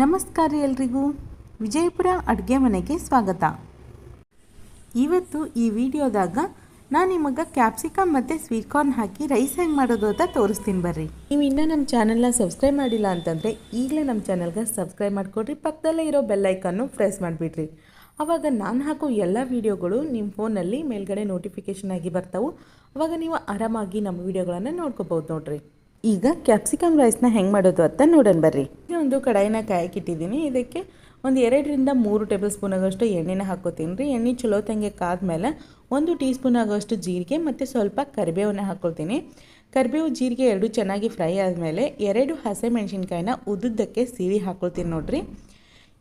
ನಮಸ್ಕಾರ ಎಲ್ರಿಗೂ. ವಿಜಯಪುರ ಅಡುಗೆ ಮನೆಗೆ ಸ್ವಾಗತ. ಇವತ್ತು ಈ ವಿಡಿಯೋದಾಗ ನಾನು ನಿಮಗೆ ಕ್ಯಾಪ್ಸಿಕಮ್ ಮತ್ತು ಸ್ವೀಟ್ ಕಾರ್ನ್ ಹಾಕಿ ರೈಸ್ ಹೆಂಗೆ ಮಾಡೋದು ಅಂತ ತೋರಿಸ್ತೀನಿ ಬರ್ರಿ. ನೀವು ಇನ್ನೂ ನಮ್ಮ ಚಾನಲ್ನ ಸಬ್ಸ್ಕ್ರೈಬ್ ಮಾಡಿಲ್ಲ ಅಂತಂದರೆ ಈಗಲೇ ನಮ್ಮ ಚಾನಲ್ಗೆ ಸಬ್ಸ್ಕ್ರೈಬ್ ಮಾಡಿಕೊಡ್ರಿ, ಪಕ್ಕದಲ್ಲೇ ಇರೋ ಬೆಲ್ಲೈಕನ್ನು ಪ್ರೆಸ್ ಮಾಡಿಬಿಡ್ರಿ. ಆವಾಗ ನಾನು ಹಾಕೋ ಎಲ್ಲ ವೀಡಿಯೋಗಳು ನಿಮ್ಮ ಫೋನಲ್ಲಿ ಮೇಲ್ಗಡೆ ನೋಟಿಫಿಕೇಷನ್ ಆಗಿ ಬರ್ತಾವೆ. ಅವಾಗ ನೀವು ಆರಾಮಾಗಿ ನಮ್ಮ ವೀಡಿಯೋಗಳನ್ನು ನೋಡ್ಕೋಬೋದು ನೋಡ್ರಿ. ಈಗ ಕ್ಯಾಪ್ಸಿಕಮ್ ರೈಸ್ನ ಹೆಂಗೆ ಮಾಡೋದು ಅಂತ ನೋಡೋಣ ಬರ್ರಿ. ಒಂದು ಕಡಾಯಿನ ಕಾಯಕ್ಕಿಟ್ಟಿದ್ದೀನಿ. ಇದಕ್ಕೆ ಒಂದು ಎರಡರಿಂದ ಮೂರು ಟೇಬಲ್ ಸ್ಪೂನ್ ಆಗೋಷ್ಟು ಎಣ್ಣೆನ ಹಾಕೋತೀನಿ ರೀ. ಎಣ್ಣೆ ಚಲೋ ತಂಗೆ ಕಾದ್ಮೇಲೆ ಒಂದು ಟೀ ಸ್ಪೂನ್ ಆಗೋಷ್ಟು ಜೀರಿಗೆ ಮತ್ತು ಸ್ವಲ್ಪ ಕರಿಬೇವನ್ನ ಹಾಕ್ಕೊಳ್ತೀನಿ. ಕರಿಬೇವು, ಜೀರಿಗೆ ಎರಡು ಚೆನ್ನಾಗಿ ಫ್ರೈ ಆದಮೇಲೆ ಎರಡು ಹಸಿಮೆಣ್ಸಿನ್ಕಾಯಿನ ಉದ್ದುದ್ದಕ್ಕೆ ಸೀಳಿ ಹಾಕ್ಕೊಳ್ತೀನಿ ನೋಡಿರಿ.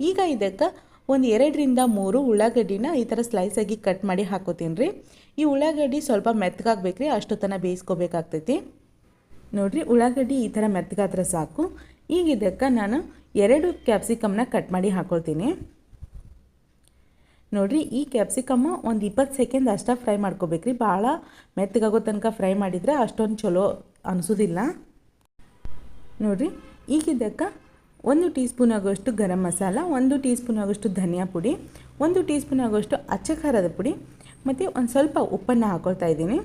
ಈಗ ಇದಕ್ಕೆ ಒಂದು ಎರಡರಿಂದ ಮೂರು ಉಳ್ಳಾಗಡ್ಡಿನ ಈ ಥರ ಸ್ಲೈಸಾಗಿ ಕಟ್ ಮಾಡಿ ಹಾಕೋತೀನಿ ರೀ. ಈ ಉಳ್ಳಾಗಡ್ಡಿ ಸ್ವಲ್ಪ ಮೆತ್ತಗಾಗಬೇಕ್ರಿ ಅಷ್ಟು ತನಕ ಬೇಯಿಸ್ಕೋಬೇಕಾಗ್ತೈತಿ. ನೋಡಿರಿ, ಉಳ್ಳಾಗಡ್ಡಿ ಈ ಥರ ಮೆತ್ತಗಾದ್ರೆ ಸಾಕು. ಈಗ ಇದಕ್ಕೆ ನಾನು ಎರಡು ಕ್ಯಾಪ್ಸಿಕಮ್ನ ಕಟ್ ಮಾಡಿ ಹಾಕ್ಕೊಳ್ತೀನಿ ನೋಡಿರಿ, ಈ ಕ್ಯಾಪ್ಸಿಕಮ್ಮು ಒಂದು ಇಪ್ಪತ್ತು ಸೆಕೆಂಡ್ ಅಷ್ಟೇ ಫ್ರೈ ಮಾಡ್ಕೋಬೇಕ್ರಿ. ಭಾಳ ಮೆತ್ತಗಾಗೋ ತನಕ ಫ್ರೈ ಮಾಡಿದರೆ ಅಷ್ಟೊಂದು ಚಲೋ ಅನಿಸೋದಿಲ್ಲ. ನೋಡಿರಿ ಈಗ ಇದಕ್ಕೆ ಒಂದು ಟೀ ಸ್ಪೂನ್ ಆಗೋಷ್ಟು ಗರಂ ಮಸಾಲ, ಒಂದು ಟೀ ಸ್ಪೂನ್ ಆಗೋಷ್ಟು ಧನಿಯಾ ಪುಡಿ, ಒಂದು ಟೀ ಸ್ಪೂನ್ ಆಗೋಷ್ಟು ಅಚ್ಚ ಖಾರದ ಪುಡಿ, ಮತ್ತು ಒಂದು ಸ್ವಲ್ಪ ಉಪ್ಪನ್ನು ಹಾಕ್ಕೊಳ್ತಾ ಇದ್ದೀನಿ.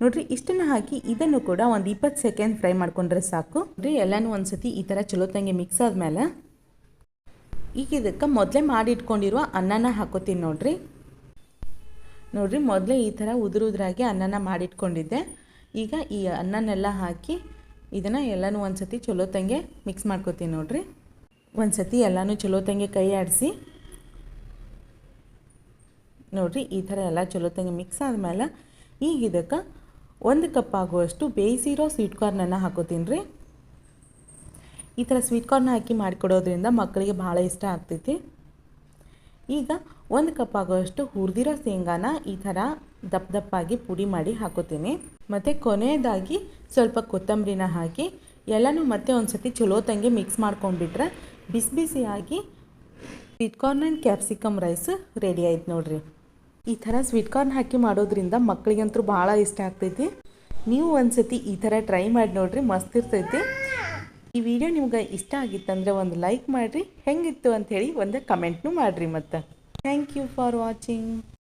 ನೋಡಿರಿ, ಇಷ್ಟನ್ನು ಹಾಕಿ ಇದನ್ನು ಕೂಡ ಒಂದು ಇಪ್ಪತ್ತು ಸೆಕೆಂಡ್ ಫ್ರೈ ಮಾಡ್ಕೊಂಡ್ರೆ ಸಾಕು. ನೋಡಿರಿ, ಎಲ್ಲಾನು ಒಂದು ಸತಿ ಈ ಥರ ಚಲೋ ತಂಗೆ ಮಿಕ್ಸ್ ಆದಮೇಲೆ. ಈಗ ಇದಕ್ಕೆ ಮೊದಲೇ ಮಾಡಿಟ್ಕೊಂಡಿರುವ ಅನ್ನನ ಹಾಕೋತೀನಿ ನೋಡಿರಿ. ನೋಡಿರಿ, ಮೊದಲೇ ಈ ಥರ ಉದುರು ಉದುರಾಗಿ ಅನ್ನನ ಮಾಡಿಟ್ಕೊಂಡಿದ್ದೆ. ಈಗ ಈ ಅನ್ನನೆಲ್ಲ ಹಾಕಿ ಇದನ್ನು ಎಲ್ಲನೂ ಒಂದು ಸತಿ ಚಲೋ ತಂಗೆ ಮಿಕ್ಸ್ ಮಾಡ್ಕೋತೀನಿ ನೋಡಿರಿ. ಒಂದು ಸತಿ ಎಲ್ಲನೂ ಚಲೋ ತಂಗೆ ಕೈ ಆಡಿಸಿ. ನೋಡಿರಿ, ಈ ಥರ ಎಲ್ಲ ಚಲೋ ತಂಗೆ ಮಿಕ್ಸ್ ಆದಮೇಲೆ ಈಗ ಇದಕ್ಕೆ ಒಂದು ಕಪ್ ಆಗುವಷ್ಟು ಬೇಯಿಸಿರೋ ಸ್ವೀಟ್ ಕಾರ್ನನ್ನು ಹಾಕೋತೀನಿ ರೀ. ಈ ಥರ ಸ್ವೀಟ್ ಕಾರ್ನ್ ಹಾಕಿ ಮಾಡಿಕೊಡೋದ್ರಿಂದ ಮಕ್ಕಳಿಗೆ ಭಾಳ ಇಷ್ಟ ಆಗ್ತೈತಿ. ಈಗ ಒಂದು ಕಪ್ ಆಗುವಷ್ಟು ಹುರಿದಿರೋ ಶೇಂಗಾನ ಈ ಥರ ದಪ್ಪ ದಪ್ಪಾಗಿ ಪುಡಿ ಮಾಡಿ ಹಾಕೋತೀನಿ. ಮತ್ತು ಕೊನೆಯದಾಗಿ ಸ್ವಲ್ಪ ಕೊತ್ತಂಬರಿನ ಹಾಕಿ ಎಲ್ಲನೂ ಮತ್ತೆ ಒಂದು ಸತಿ ಚಲೋ ತಂಗೆ ಮಿಕ್ಸ್ ಮಾಡ್ಕೊಂಡ್ಬಿಟ್ರೆ ಬಿಸಿ ಬಿಸಿಯಾಗಿ sweet corn and capsicum rice ready ಆಯ್ತು ನೋಡ್ರಿ. ಈ ಥರ ಸ್ವೀಟ್ ಕಾರ್ನ್ ಹಾಕಿ ಮಾಡೋದ್ರಿಂದ ಮಕ್ಕಳಿಗಂತೂ ಭಾಳ ಇಷ್ಟ ಆಗ್ತೈತಿ. ನೀವು ಒಂದು ಸತಿ ಈ ಥರ ಟ್ರೈ ಮಾಡಿ ನೋಡ್ರಿ, ಮಸ್ತ್ ಇರ್ತೈತಿ. ಈ ವಿಡಿಯೋ ನಿಮ್ಗೆ ಇಷ್ಟ ಆಗಿತ್ತಂದರೆ ಒಂದು ಲೈಕ್ ಮಾಡಿರಿ. ಹೆಂಗಿತ್ತು ಅಂಥೇಳಿ ಒಂದು ಕಮೆಂಟ್ನೂ ಮಾಡಿರಿ ಮತ್ತು. Thank you for watching